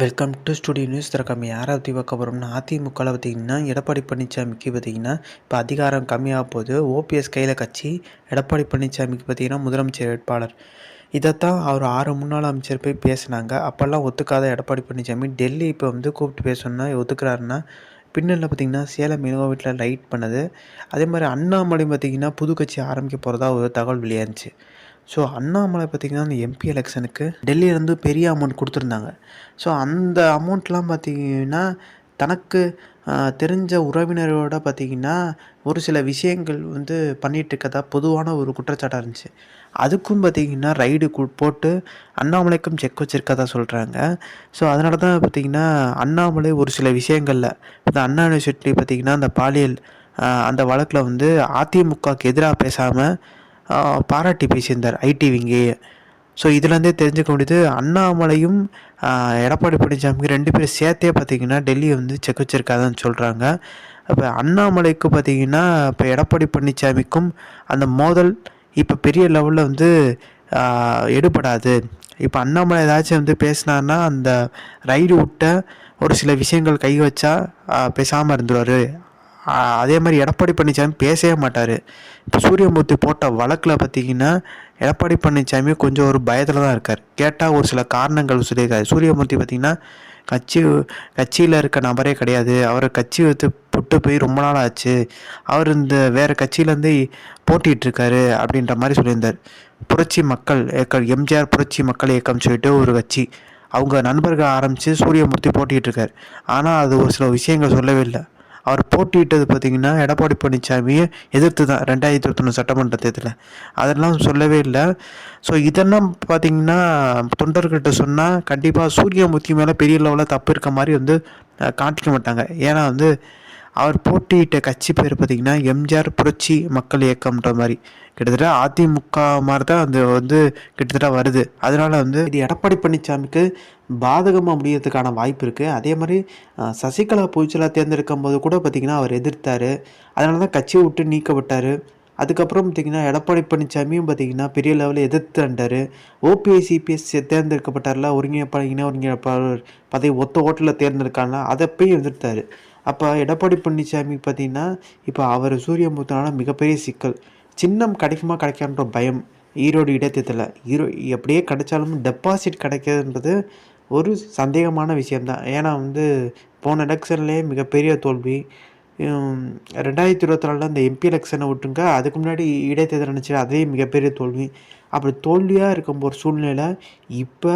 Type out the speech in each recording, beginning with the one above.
Welcome to studio news திறக்காம யாரை பற்றி பார்க்க போகிறோம்னா அதிமுகவில் பார்த்திங்கன்னா எடப்பாடி பழனிசாமிக்கு பார்த்திங்கன்னா இப்போ அதிகாரம் கம்மியாக போகுது. ஓபிஎஸ் கையில் கட்சி எடப்பாடி பழனிசாமிக்கு பார்த்திங்கன்னா முதலமைச்சர் வேட்பாளர். இதைத்தான் அவர் ஆறு முன்னாள் அமைச்சர் போய் பேசினாங்க. அப்போல்லாம் ஒத்துக்காத எடப்பாடி பழனிசாமி டெல்லி இப்போ வந்து கூப்பிட்டு பேசணுன்னா ஒத்துக்கிறாருன்னா பின்னணியில் பார்த்திங்கன்னா சேலம் இனோவா வீட்டில் லைட் பண்ணது. அதே மாதிரி அண்ணாமலை பார்த்திங்கன்னா புது கட்சி ஆரம்பிக்க போகிறதா ஒரு தகவல் வெளியாச்சு ஸோ அண்ணாமலை பார்த்திங்கன்னா அந்த எம்பி எலெக்ஷனுக்கு டெல்லியிலேருந்து பெரிய அமௌண்ட் கொடுத்துருந்தாங்க. ஸோ அந்த அமௌண்ட்லாம் பார்த்திங்கன்னா தனக்கு தெரிஞ்ச உறவினரோட பார்த்திங்கன்னா ஒரு சில விஷயங்கள் வந்து பண்ணிகிட்ருக்கதா பொதுவான ஒரு குற்றச்சாட்டாக இருந்துச்சு. அதுக்கும் பார்த்திங்கன்னா ரைடு போட்டு அண்ணாமலைக்கும் செக் வச்சுருக்கதா சொல்கிறாங்க ஸோ அதனால தான் பார்த்திங்கன்னா அண்ணாமலை ஒரு சில விஷயங்களில் இந்த அண்ணா யூனிவர்சிட்டி பார்த்திங்கன்னா அந்த பாலியல் அந்த வழக்கில் வந்து அதிமுகவுக்கு எதிராக பேசாமல் பாராட்டி பேசியிருந்தார் ஐடி விங்கே. ஸோ இதுலேருந்தே தெரிஞ்சுக்க முடியுது அண்ணாமலையும் எடப்பாடி பழனிசாமிக்கு ரெண்டு பேரும் சேர்த்தே பார்த்தீங்கன்னா டெல்லி வந்து செக் வச்சிருக்காதான்னு சொல்கிறாங்க இப்போ அண்ணாமலைக்கு பார்த்தீங்கன்னா இப்போ எடப்பாடி பழனிசாமிக்கும் அந்த மோதல் இப்போ பெரிய லெவலில் வந்து எடுபடாது. இப்போ அண்ணாமலை ஏதாச்சும் வந்து பேசினார்னா அந்த ரைடு விட்ட ஒரு சில விஷயங்கள் கை வச்சா பேசாமல் இருந்துருவார். அதே மாதிரி எடப்பாடி பழனிசாமி பேசவே மாட்டார். இப்போ சூரியமூர்த்தி போட்ட வழக்கில் பார்த்தீங்கன்னா எடப்பாடி பழனிசாமி கொஞ்சம் ஒரு பயத்தில் தான் இருக்கார். கேட்டால் ஒரு சில காரணங்கள் சொல்லியிருக்காரு. சூரியமூர்த்தி பார்த்திங்கன்னா கட்சி கட்சியில் இருக்க நபரே கிடையாது. அவரை கட்சி வந்து புட்டு போய் ரொம்ப நாள் ஆச்சு. அவர் இந்த வேறு கட்சியிலேருந்து போட்டிகிட்ருக்காரு அப்படின்ற மாதிரி சொல்லியிருந்தார். புரட்சி மக்கள் இயக்கம் எம்ஜிஆர் புரட்சி மக்கள் இயக்கம் சொல்லிட்டு ஒரு கட்சி. அவங்க நண்பர்கள் ஆரம்பித்து சூரியமூர்த்தி போட்டிகிட்டு இருக்கார். ஆனால் அது ஒரு சில விஷயங்கள் சொல்லவே இல்லை. அவர் போட்டியிட்டது பார்த்திங்கன்னா எடப்பாடி பழனிசாமியை எதிர்த்து தான் ரெண்டாயிரத்தி இருபத்தொன்று சட்டமன்ற தேர்தலில். அதெல்லாம் சொல்லவே இல்லை. ஸோ இதெல்லாம் பார்த்திங்கன்னா தொண்டர்கிட்ட சொன்னால் கண்டிப்பாக சூரியமூர்த்தி மேலே பெரிய லெவலில் தப்பு இருக்க மாதிரி வந்து காட்டிக்க மாட்டாங்க. ஏன்னா வந்து அவர் போட்டியிட்ட கட்சி பேர் பார்த்திங்கன்னா எம்ஜிஆர் புரட்சி மக்கள் இயக்கம்ன்ற மாதிரி. கிட்டத்தட்ட அதிமுக மாதிரி தான் அது வந்து கிட்டத்தட்ட வருது. அதனால் வந்து இது எடப்பாடி பழனிசாமிக்கு பாதகமாக முடியறதுக்கான வாய்ப்பு இருக்குது அதே மாதிரி சசிகலா பூச்சலாக தேர்ந்தெடுக்கும் போது கூட பார்த்திங்கன்னா அவர் எதிர்த்தார். அதனால தான் கட்சியை விட்டு நீக்கப்பட்டார். அதுக்கப்புறம் பார்த்திங்கன்னா எடப்பாடி பழனிசாமியும் பார்த்திங்கன்னா பெரிய லெவலில் எதிர்த்து அண்டார் ஓபிஎஸ் சிபிஎஸ் தேர்ந்தெடுக்கப்பட்டார்ல ஒருங்கிணைப்பாளர் ஒருங்கிணைப்பாளர் பதவி ஒத்த ஓட்டில் தேர்ந்தெடுக்காங்களா அதை போய் எதிர்த்தார். அப்போ எடப்பாடி பழனிசாமி பார்த்திங்கன்னா இப்போ அவர் சூரியமூர்த்தனால மிகப்பெரிய சிக்கல். சின்னம் கிடைக்குமா கிடைக்கான்ற பயம் ஈரோடு இடைத்தேர்தலில். ஈரோ எப்படியே கிடைச்சாலும் டெபாசிட் கிடைக்கிறதுன்றது ஒரு சந்தேகமான விஷயம்தான். ஏன்னா வந்து போன எலெக்ஷன்லேயே மிகப்பெரிய தோல்வி. ரெண்டாயிரத்தி இருபத்தி நாலில் அந்த எம்பி எலெக்ஷனை விட்டுங்க அதுக்கு முன்னாடி இடைத்தேர்தல் நினச்சி அதே மிகப்பெரிய தோல்வி. அப்படி தோல்வியாக இருக்கும் ஒரு சூழ்நிலை இப்போ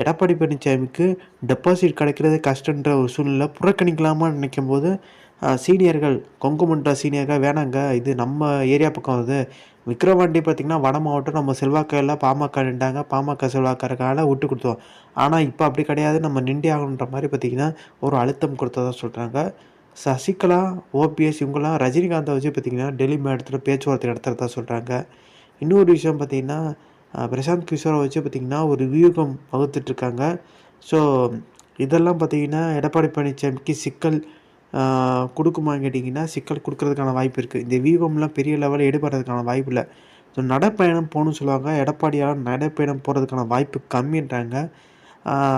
எடப்பாடி பழனிசாமிக்கு டெபாசிட் கிடைக்கிறது கஷ்டன்ற ஒரு சூழ்நிலை புறக்கணிக்கலாமான்னு நினைக்கும் போது சீனியர்கள் கொங்கு மண்டல சீனியர்கள் வேணாங்க. இது நம்ம ஏரியா பக்கம் வருது விக்ரவாண்டி பார்த்திங்கன்னா வட மாவட்டம் நம்ம செல்வாக்கையில் பாமக நின்றாங்க. பாமக செல்வாக்காரர்களால் விட்டு கொடுத்தோம். ஆனால் இப்போ அப்படி கிடையாது. நம்ம நின்றே ஆகணுன்ற மாதிரி பார்த்திங்கன்னா ஒரு அழுத்தம் கொடுத்ததாக சொல்கிறாங்க சசிகலா ஓபிஎஸ் இவங்கெல்லாம் ரஜினிகாந்தை வச்சு பார்த்திங்கன்னா டெல்லி மேடத்தில் பேச்சுவார்த்தை நடத்துகிறதா சொல்கிறாங்க இன்னொரு விஷயம் பார்த்திங்கன்னா பிரசாந்த் கிஷோரை வச்சு பார்த்திங்கன்னா ஒரு வியூகம் வகுத்துட்ருக்காங்க. ஸோ இதெல்லாம் பார்த்திங்கன்னா எடப்பாடி பழனிசாமிக்கு சிக்கல் கொடுக்குமான்னு கேட்டிங்கன்னா சிக்கல் கொடுக்கறதுக்கான வாய்ப்பு இருக்குது இந்த வியூகம்லாம் பெரிய லெவலில் எடுபடுறதுக்கான வாய்ப்பு இல்லை. ஸோ நடைப்பயணம் போகணும்னு சொல்லுவாங்க. எடப்பாடியால் நடைப்பயணம் போகிறதுக்கான வாய்ப்பு கம்மின்றாங்க.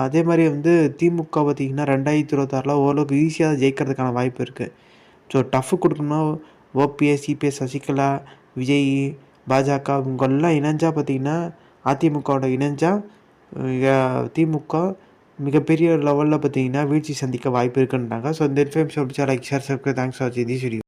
அதே மாதிரி வந்து திமுக பார்த்திங்கன்னா ரெண்டாயிரத்தி இருபத்தாறில் ஓரளவுக்கு ஈஸியாக ஜெயிக்கிறதுக்கான வாய்ப்பு இருக்குது ஸோ டஃப் கொடுக்கணும்னா ஓபிஎஸ் சிபிஎஸ் சசிகலா விஜய் பாஜக இவங்கெல்லாம் இணைஞ்சால் பார்த்திங்கன்னா அதிமுகவோட இணைஞ்சால் திமுக மிகப்பெரிய லெவலில் பார்த்தீங்கன்னா வீழ்ச்சி சந்திக்க வாய்ப்பு இருக்குன்றாங்க. ஸோ இந்த இன்ஃபர்மேஷன் பிடிச்சா like share subscribe thanks for வாட்சிங் தி வீடியோ